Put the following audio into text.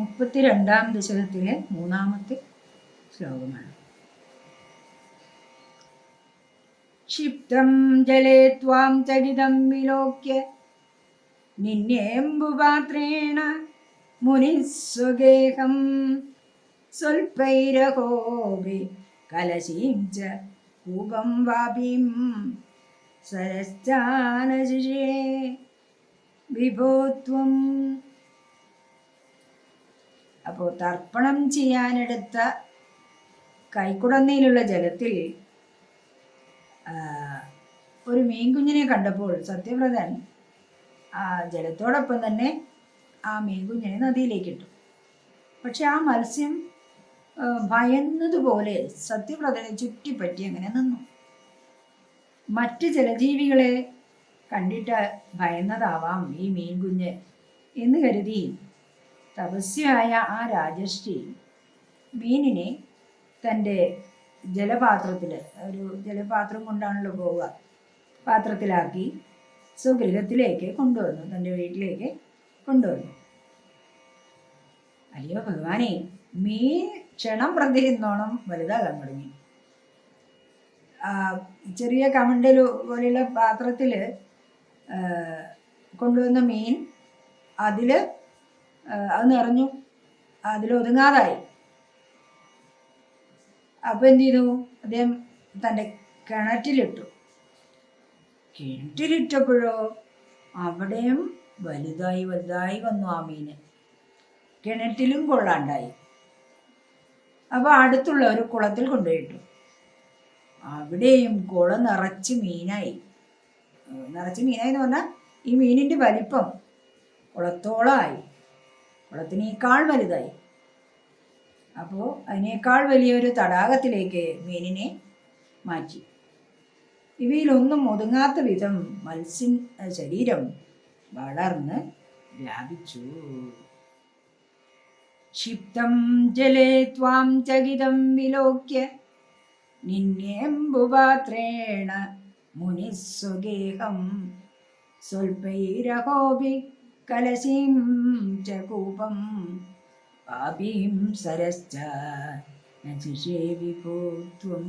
മുപ്പത്തിരണ്ടാം ദശകത്തിലെ മൂന്നാമത്തെ ശ്ലോകമാണ്. ക്ഷിപ്തം ജലേ ത്വാം ചകിതം വിലോക്യ. നിന്നേമ്പുപാത്രേണ മുനിസ്വഗേഹം സ്വൽപ്പൈരഹോപി കലശീം ച കൂപം വാപിം സരസ്ഥാനശിഷേ വിഭോത്വം അപ്പോൾ തർപ്പണം ചെയ്യാനെടുത്ത കൈക്കുടന്നയിലുള്ള ജലത്തിൽ ഒരു മീൻകുഞ്ഞിനെ കണ്ടപ്പോൾ സത്യവ്രതൻ ആ ജലത്തോടൊപ്പം തന്നെ ആ മീൻകുഞ്ഞിനെ നദിയിലേക്ക് ഇട്ടു പക്ഷെ ആ മത്സ്യം ഭയന്നതുപോലെ സത്യവ്രതനെ ചുറ്റിപ്പറ്റി അങ്ങനെ നിന്നു. മറ്റ് ജലജീവികളെ കണ്ടിട്ട് ഭയന്നതാവാം ഈ മീൻകുഞ്ഞ് എന്ന് കരുതി തപസ്യായ ആ രാജശ്രീ മീനിനെ തന്റെ ജലപാത്രത്തിൽ ഒരു ജലപാത്രം കൊണ്ടാണല്ലോ പോവുക പാത്രത്തിലാക്കി സ്വഗൃഹത്തിലേക്ക് കൊണ്ടുവന്നു തന്റെ വീട്ടിലേക്ക് കൊണ്ടുവന്നു. അയ്യോ ഭഗവാനെ മീൻ ക്ഷണം പ്രതിന്നോണം വലുതാകാൻ തുടങ്ങി. ചെറിയ കമണ്ടൽ പോലെയുള്ള പാത്രത്തിൽ കൊണ്ടുവന്ന മീൻ അതിൽ അത് നിറഞ്ഞു. അതിലൊതുങ്ങാതായി അപ്പൊ എന്ത് ചെയ്തു? അദ്ദേഹം തന്റെ കിണറ്റിലിട്ടു. കിണറ്റിലിട്ടപ്പോഴോ അവിടെയും വലുതായി വലുതായി വന്നു ആ മീന്. കിണറ്റിലും കൊള്ളാണ്ടായി. അപ്പോൾ അടുത്തുള്ള ഒരു കുളത്തിൽ കൊണ്ടുപോയിട്ടു. അവിടെയും കുളം നിറച്ച് മീനായി. നിറച്ച് മീനായി എന്ന് പറഞ്ഞാൽ ഈ മീനിന്റെ വലിപ്പം കുളത്തോളമായി. കുളത്തിനേക്കാൾ വലുതായി. അപ്പോൾ അതിനേക്കാൾ വലിയൊരു തടാകത്തിലേക്ക് മീനിനെ മാറ്റി. ഇവയിലൊന്നും ഒതുങ്ങാത്ത വിധം മത്സ്യ ശരീരം വളർന്ന് വ്യാപിച്ചു. ക്ഷിപ്തം ജലേ ത്വാം ചകിതം വിലോക്യ നിന്നേമ്പുപാത്രേണ മുനിസ്വഗേഹം കലശീം ച കൂപം പാപീം സരശ്ച നശിഷേ വിഭോത്വം.